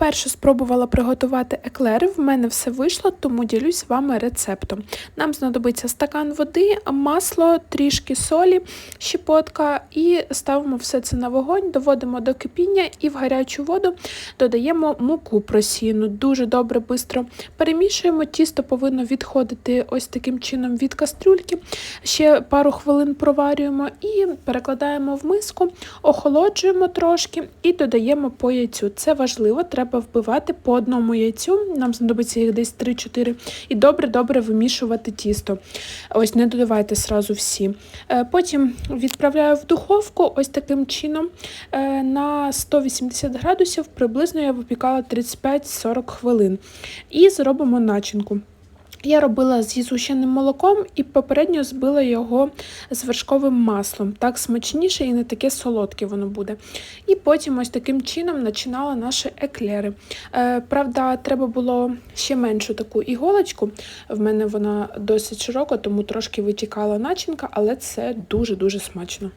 Вперше спробувала приготувати еклери. В мене все вийшло, тому ділюсь з вами рецептом. Нам знадобиться стакан води, масло, трішки солі, щепотка і ставимо все це на вогонь, доводимо до кипіння і в гарячу воду додаємо муку просіяну. Дуже добре, швидко перемішуємо. Тісто повинно відходити ось таким чином від кастрюльки. Ще пару хвилин проварюємо і перекладаємо в миску, охолоджуємо трошки і додаємо по яйцю. Це важливо, треба вбивати по одному яйцю. Нам знадобиться їх десь 3-4. І добре-добре вимішувати тісто. Ось не додавайте сразу всі. Е, Потім відправляю в духовку ось таким чином е, на 180 градусів. Приблизно я випікала 35-40 хвилин. І зробимо начинку. Я робила зі згущеним молоком і попередньо збила його з вершковим маслом. Так смачніше і не таке солодке воно буде. І потім ось таким чином починала наші еклери. Е, правда, треба було ще меншу таку іголочку. В мене вона досить широка, тому трошки витікала начинка, але це дуже-дуже смачно.